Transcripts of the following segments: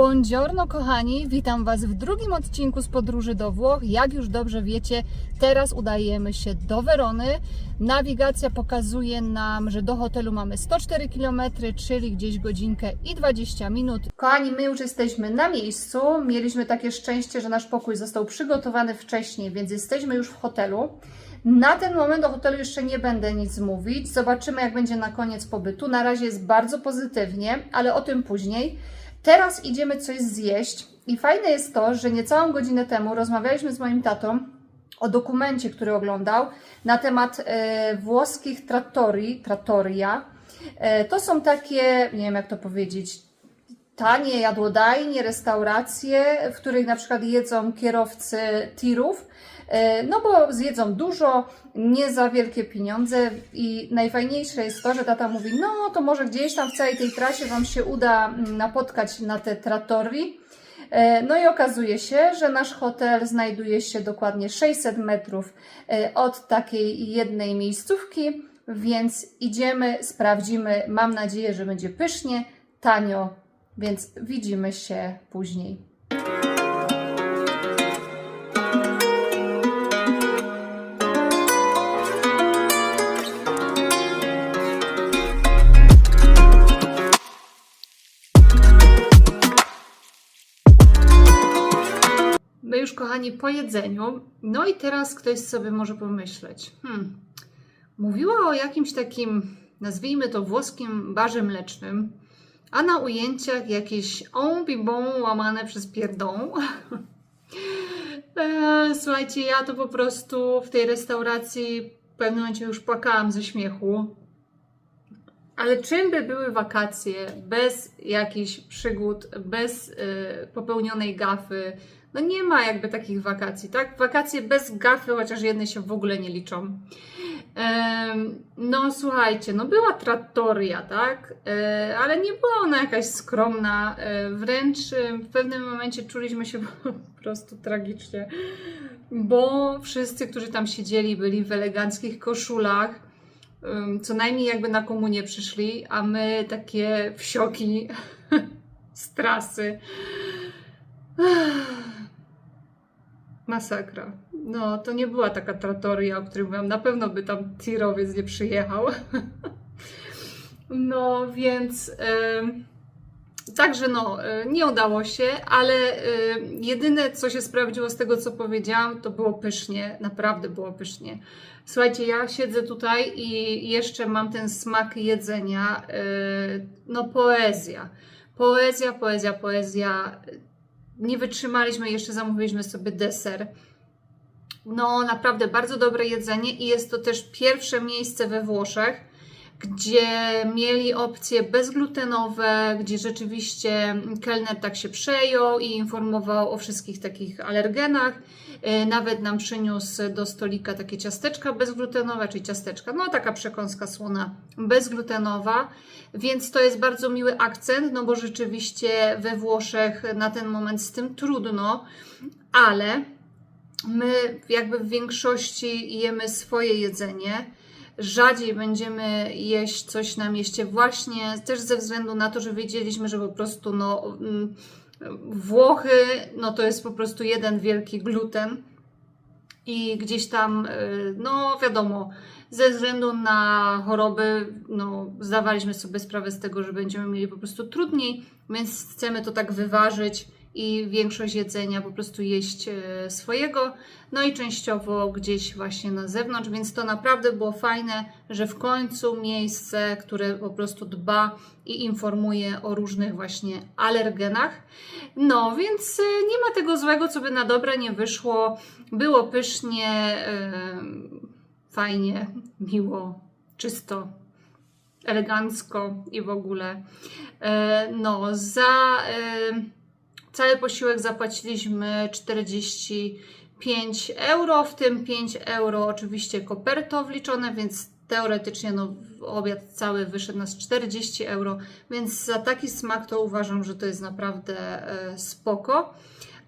Buongiorno kochani, witam Was w drugim odcinku z podróży do Włoch. Jak już dobrze wiecie, teraz udajemy się do Werony. Nawigacja pokazuje nam, że do hotelu mamy 104 km, czyli gdzieś godzinkę i 20 minut. Kochani, my już jesteśmy na miejscu. Mieliśmy takie szczęście, że nasz pokój został przygotowany wcześniej, więc jesteśmy już w hotelu. Na ten moment o hotelu jeszcze nie będę nic mówić. Zobaczymy, jak będzie na koniec pobytu. Na razie jest bardzo pozytywnie, ale o tym później. Teraz idziemy coś zjeść i fajne jest to, że niecałą godzinę temu rozmawialiśmy z moim tatą o dokumencie, który oglądał na temat e, włoskich trattorii, trattoria. E, to są takie, nie wiem jak to powiedzieć, tanie jadłodajnie, restauracje, w których na przykład jedzą kierowcy tirów, no bo zjedzą dużo, nie za wielkie pieniądze i najfajniejsze jest to, że tata mówi, no to może gdzieś tam w całej tej trasie Wam się uda mm, napotkać na te trattorii. E, No i okazuje się, że nasz hotel znajduje się dokładnie 600 metrów e, od takiej jednej miejscówki, więc idziemy, sprawdzimy. Mam nadzieję, że będzie pysznie, tanio, więc widzimy się później. Kochani, po jedzeniu. No i teraz ktoś sobie może pomyśleć. Hmm, mówiła o jakimś takim, nazwijmy to włoskim barze mlecznym, a na ujęciach jakieś on bibon łamane przez pierdą. E, Słuchajcie, ja to po prostu w tej restauracji w pewnym momencie już płakałam ze śmiechu. Ale czym by były wakacje bez jakichś przygód, bez y, popełnionej gafy? No nie ma jakby takich wakacji, tak? Wakacje bez gafy, chociaż jedne się w ogóle nie liczą. No słuchajcie, no była trattoria, tak? E, ale nie była ona jakaś skromna. E, wręcz e, w pewnym momencie czuliśmy się po prostu tragicznie, bo wszyscy, którzy tam siedzieli, byli w eleganckich koszulach co najmniej jakby na komunię przyszli, a my takie wsioki z trasy. Masakra. No, to nie była taka tratoria, o której mówiłam. Na pewno by tam tirowiec nie przyjechał. No, więc... Także no, y, nie udało się, ale y, jedyne co się sprawdziło z tego, co powiedziałam, to było pysznie, naprawdę było pysznie. Słuchajcie, ja siedzę tutaj i jeszcze mam ten smak jedzenia, y, no poezja. Poezja, poezja, poezja. Nie wytrzymaliśmy, jeszcze zamówiliśmy sobie deser. No, naprawdę bardzo dobre jedzenie i jest to też pierwsze miejsce we Włoszech, gdzie mieli opcje bezglutenowe, gdzie rzeczywiście kelner tak się przejął i informował o wszystkich takich alergenach. E, Nawet nam przyniósł do stolika takie ciasteczka bezglutenowe, czyli ciasteczka, no taka przekąska słona bezglutenowa, więc to jest bardzo miły akcent, no bo rzeczywiście we Włoszech na ten moment z tym trudno, ale my jakby w większości jemy swoje jedzenie. Rzadziej będziemy jeść coś na mieście właśnie też ze względu na to, że wiedzieliśmy, że po prostu no, mm, Włochy no to jest po prostu jeden wielki gluten i gdzieś tam, y, no wiadomo, ze względu na choroby, no zdawaliśmy sobie sprawę z tego, że będziemy mieli po prostu trudniej, więc chcemy to tak wyważyć i większość jedzenia po prostu jeść e, swojego, no i częściowo gdzieś właśnie na zewnątrz, więc to naprawdę było fajne, że w końcu miejsce, które po prostu dba i informuje o różnych właśnie alergenach. No, więc e, nie ma tego złego, co by na dobre nie wyszło. Było pysznie, e, fajnie, miło, czysto elegancko i w ogóle. No, za cały posiłek zapłaciliśmy 45 euro, w tym 5 euro oczywiście koperto wliczone, więc teoretycznie no, obiad cały wyszedł nas 40 euro, więc za taki smak to uważam, że to jest naprawdę e, spoko.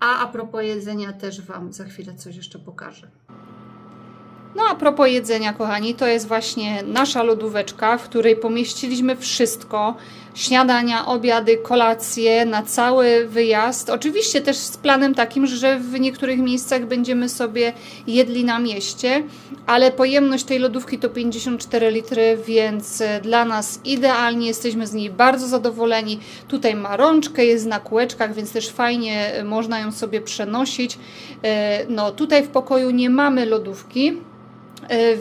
A a propos jedzenia też Wam za chwilę coś jeszcze pokażę. No a propos jedzenia, kochani, to jest właśnie nasza lodóweczka, w której pomieściliśmy wszystko. Śniadania, obiady, kolacje na cały wyjazd. Oczywiście też z planem takim, że w niektórych miejscach będziemy sobie jedli na mieście, ale pojemność tej lodówki to 54 litry, więc dla nas idealnie, jesteśmy z niej bardzo zadowoleni. Tutaj ma rączkę, jest na kółeczkach, więc też fajnie można ją sobie przenosić. E, No tutaj w pokoju nie mamy lodówki,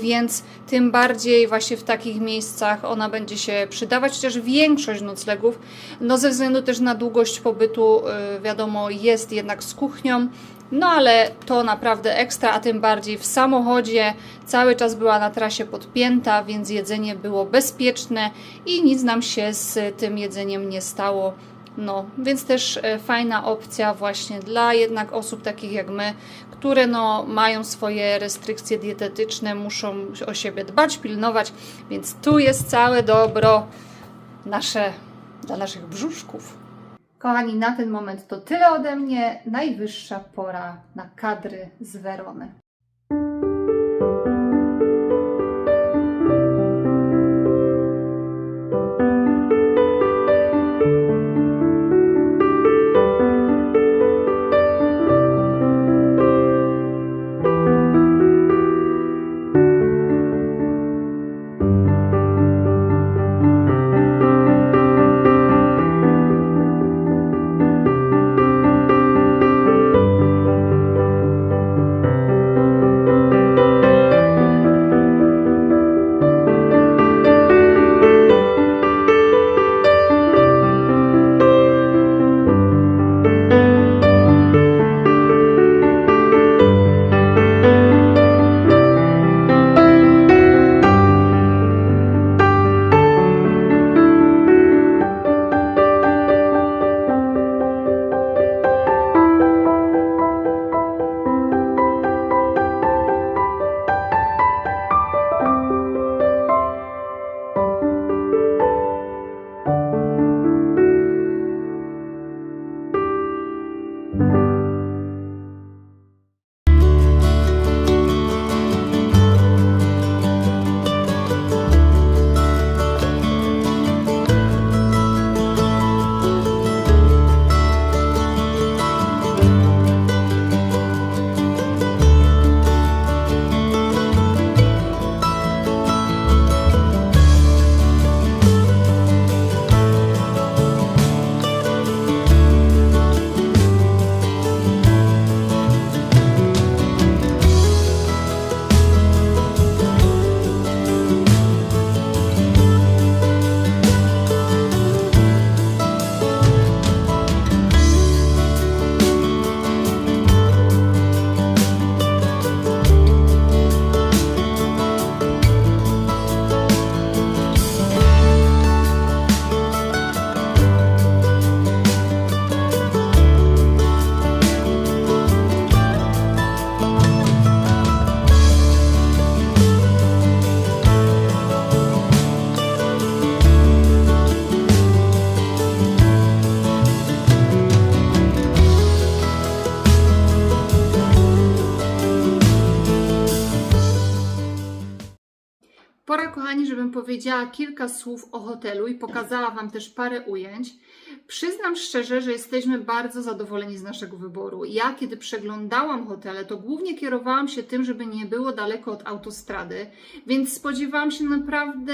więc tym bardziej właśnie w takich miejscach ona będzie się przydawać, chociaż większość noclegów, no ze względu też na długość pobytu, e, wiadomo, jest jednak z kuchnią, no ale to naprawdę ekstra, a tym bardziej w samochodzie cały czas była na trasie podpięta, więc jedzenie było bezpieczne i nic nam się z tym jedzeniem nie stało. No, więc też e, fajna opcja właśnie dla jednak osób takich jak my, które no, mają swoje restrykcje dietetyczne, muszą o siebie dbać, pilnować, więc tu jest całe dobro nasze, dla naszych brzuszków. Kochani, na ten moment to tyle ode mnie. Najwyższa pora na kadry z Werony. Powiedziała kilka słów o hotelu i pokazała Wam też parę ujęć. Przyznam szczerze, że jesteśmy bardzo zadowoleni z naszego wyboru. Ja, kiedy przeglądałam hotele, to głównie kierowałam się tym, żeby nie było daleko od autostrady, więc spodziewałam się naprawdę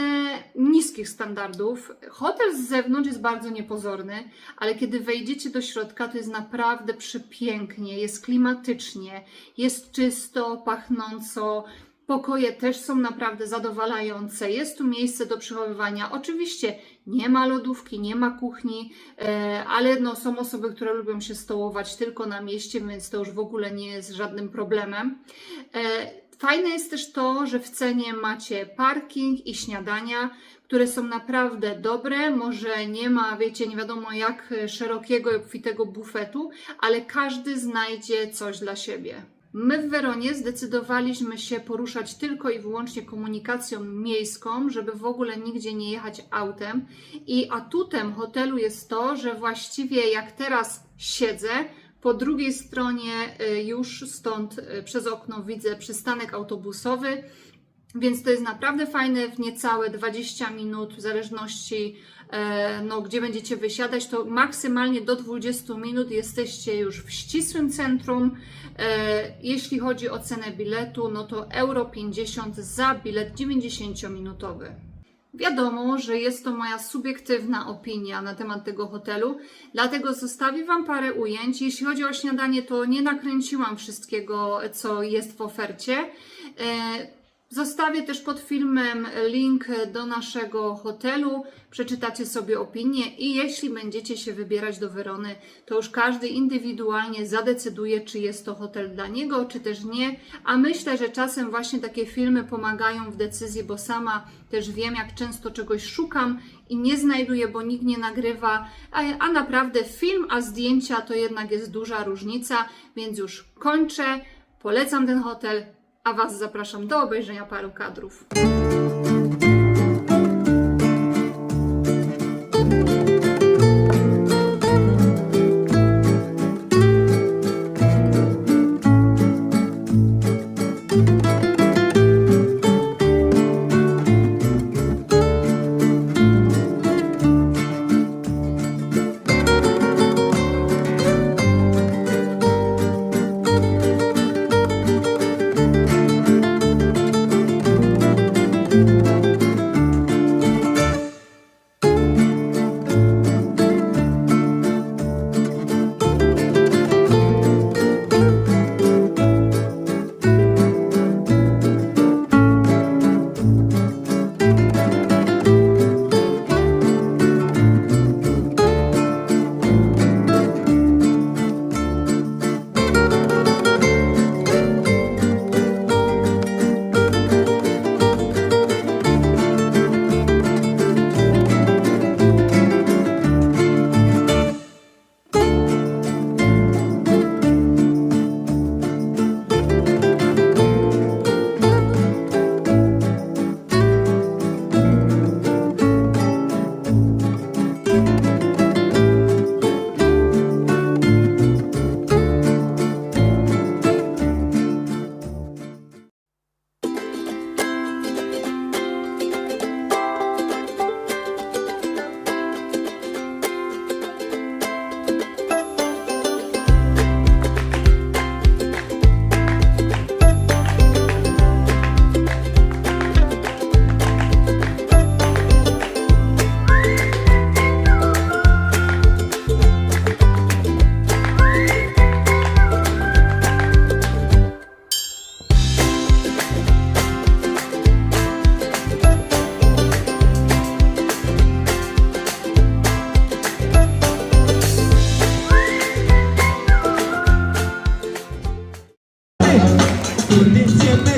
niskich standardów. Hotel z zewnątrz jest bardzo niepozorny, ale kiedy wejdziecie do środka, to jest naprawdę przepięknie, jest klimatycznie, jest czysto, pachnąco. Pokoje też są naprawdę zadowalające. Jest tu miejsce do przechowywania. Oczywiście nie ma lodówki, nie ma kuchni, e, ale no, są osoby, które lubią się stołować tylko na mieście, więc to już w ogóle nie jest żadnym problemem. E, Fajne jest też to, że w cenie macie parking i śniadania, które są naprawdę dobre. Może nie ma, wiecie, nie wiadomo jak szerokiego i obfitego bufetu, ale każdy znajdzie coś dla siebie. My w Weronie zdecydowaliśmy się poruszać tylko i wyłącznie komunikacją miejską, żeby w ogóle nigdzie nie jechać autem. I atutem hotelu jest to, że właściwie jak teraz siedzę, Po drugiej stronie y, już stąd y, przez okno widzę przystanek autobusowy, więc to jest naprawdę fajne, w niecałe 20 minut, w zależności e, no, gdzie będziecie wysiadać, to maksymalnie do 20 minut jesteście już w ścisłym centrum. E, Jeśli chodzi o cenę biletu, no to euro 50 za bilet 90-minutowy. Wiadomo, że jest to moja subiektywna opinia na temat tego hotelu, dlatego zostawię Wam parę ujęć. Jeśli chodzi o śniadanie, to nie nakręciłam wszystkiego, co jest w ofercie. Zostawię też pod filmem link do naszego hotelu. Przeczytacie sobie opinię i jeśli będziecie się wybierać do Werony, to już każdy indywidualnie zadecyduje, czy jest to hotel dla niego, czy też nie. A myślę, że czasem właśnie takie filmy pomagają w decyzji, bo sama też wiem, jak często czegoś szukam i nie znajduję, bo nikt nie nagrywa. A, a naprawdę film, a zdjęcia to jednak jest duża różnica, więc już kończę. Polecam ten hotel, a Was zapraszam do obejrzenia paru kadrów. Condiciones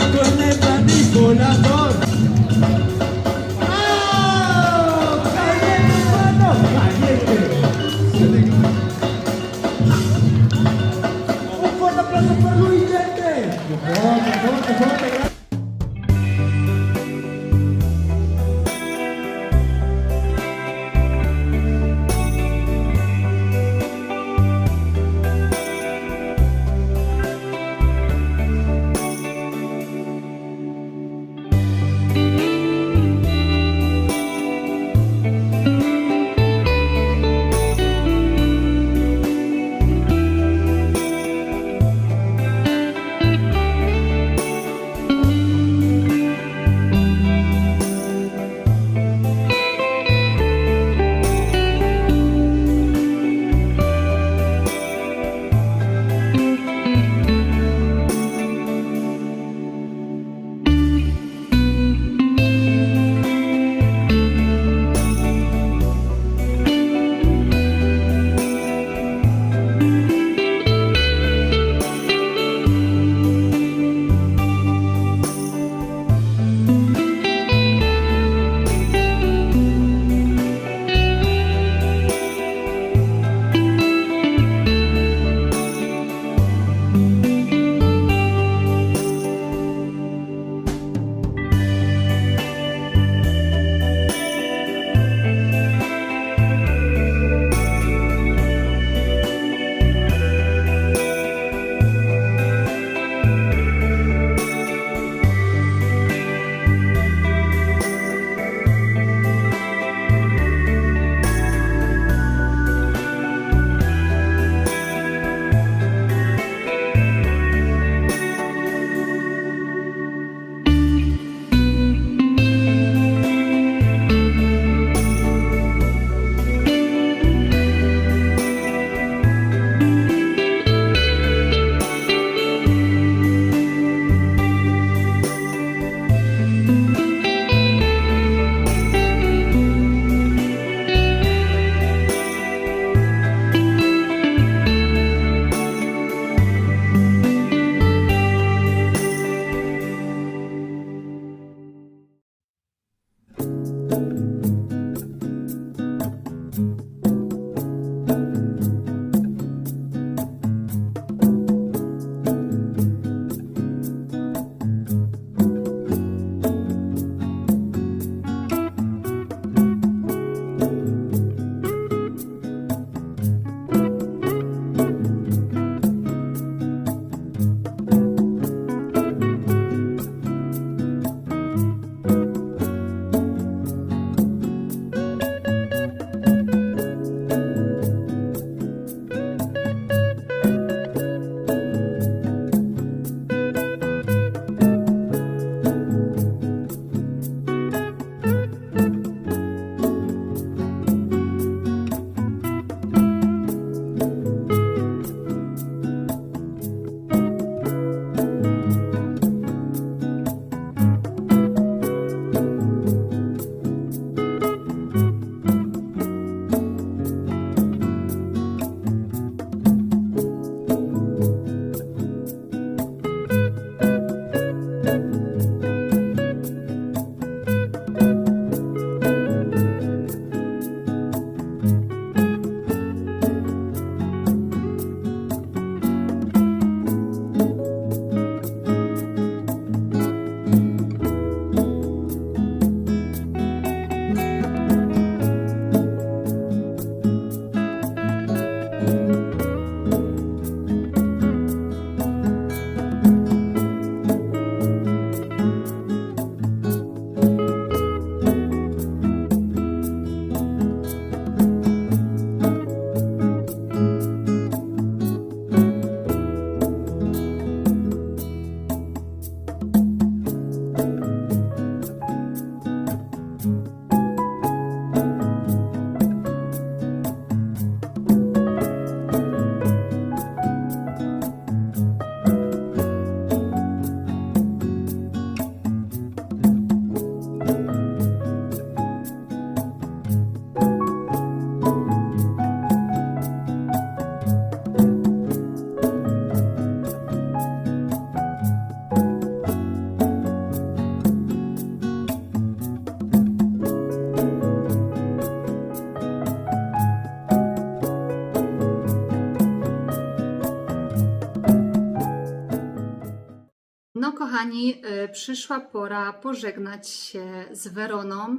kochani, y, przyszła pora pożegnać się z Weroną.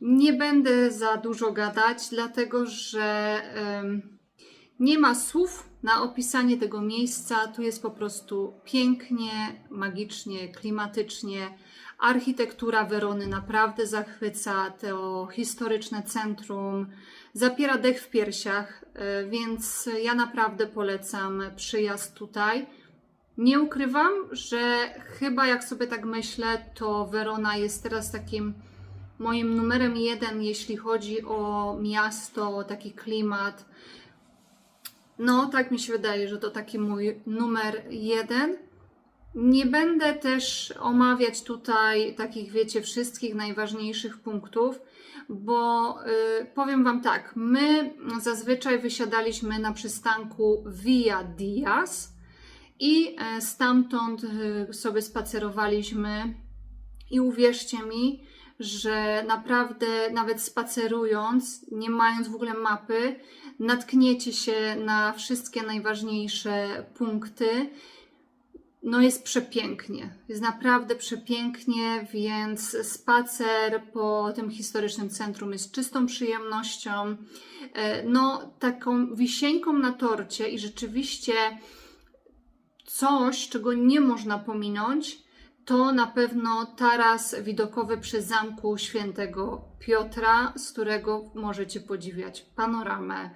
Nie będę za dużo gadać, dlatego że nie ma słów na opisanie tego miejsca. Tu jest po prostu pięknie, magicznie, klimatycznie. Architektura Werony naprawdę zachwyca. To historyczne centrum zapiera dech w piersiach, y, więc ja naprawdę polecam przyjazd tutaj. Nie ukrywam, że chyba jak sobie tak myślę, to Werona jest teraz takim moim numerem jeden, jeśli chodzi o miasto, o taki klimat. No, tak mi się wydaje, że to taki mój numer jeden. Nie będę też omawiać tutaj takich, wiecie, wszystkich najważniejszych punktów, bo y, powiem Wam tak, my zazwyczaj wysiadaliśmy na przystanku Via Diaz i e, stamtąd y, sobie spacerowaliśmy i uwierzcie mi, że naprawdę nawet spacerując, nie mając w ogóle mapy, natkniecie się na wszystkie najważniejsze punkty. No jest przepięknie, jest naprawdę przepięknie, więc spacer po tym historycznym centrum jest czystą przyjemnością. E, No, taką wisienką na torcie i rzeczywiście coś, czego nie można pominąć, to na pewno taras widokowy przy zamku świętego Piotra, z którego możecie podziwiać panoramę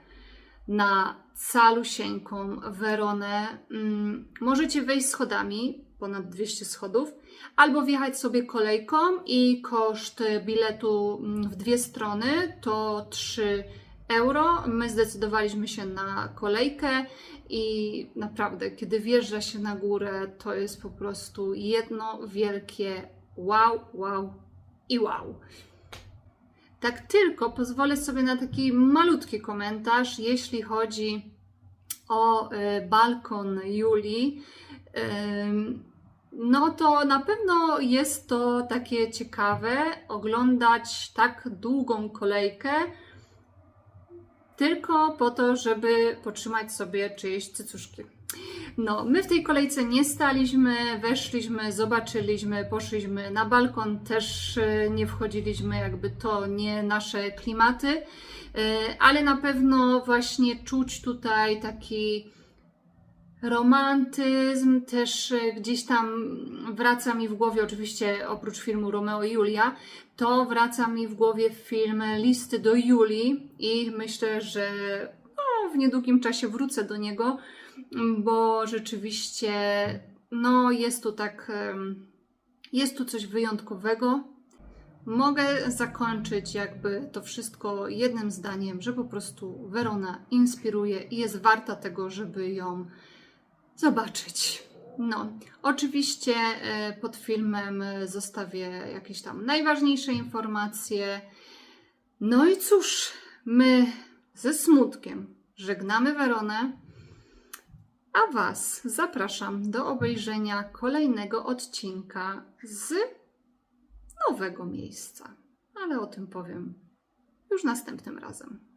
na calusieńką Weronę. Mm, Możecie wejść schodami, ponad 200 schodów, albo wjechać sobie kolejką i koszt biletu w dwie strony to 3 euro. My zdecydowaliśmy się na kolejkę i naprawdę, kiedy wjeżdża się na górę, to jest po prostu jedno wielkie wow, wow i wow. Tak tylko pozwolę sobie na taki malutki komentarz, jeśli chodzi o y, balkon Julii. No to na pewno jest to takie ciekawe oglądać tak długą kolejkę, tylko po to, żeby potrzymać sobie czyjeś cycuszki. No, my w tej kolejce nie staliśmy, weszliśmy, zobaczyliśmy, poszliśmy na balkon, też y, nie wchodziliśmy, jakby to nie nasze klimaty, y, ale na pewno właśnie czuć tutaj taki romantyzm, też y, gdzieś tam wraca mi w głowie, oczywiście oprócz filmu Romeo i Julia, to wraca mi w głowie film Listy do Julii i myślę, że no, w niedługim czasie wrócę do niego, bo rzeczywiście no, jest tu tak, jest tu coś wyjątkowego. Mogę zakończyć jakby to wszystko jednym zdaniem, że po prostu Werona inspiruje i jest warta tego, żeby ją zobaczyć. No, oczywiście e, pod filmem zostawię jakieś tam najważniejsze informacje. No i cóż, my ze smutkiem żegnamy Weronę, a Was zapraszam do obejrzenia kolejnego odcinka z nowego miejsca. Ale o tym powiem już następnym razem.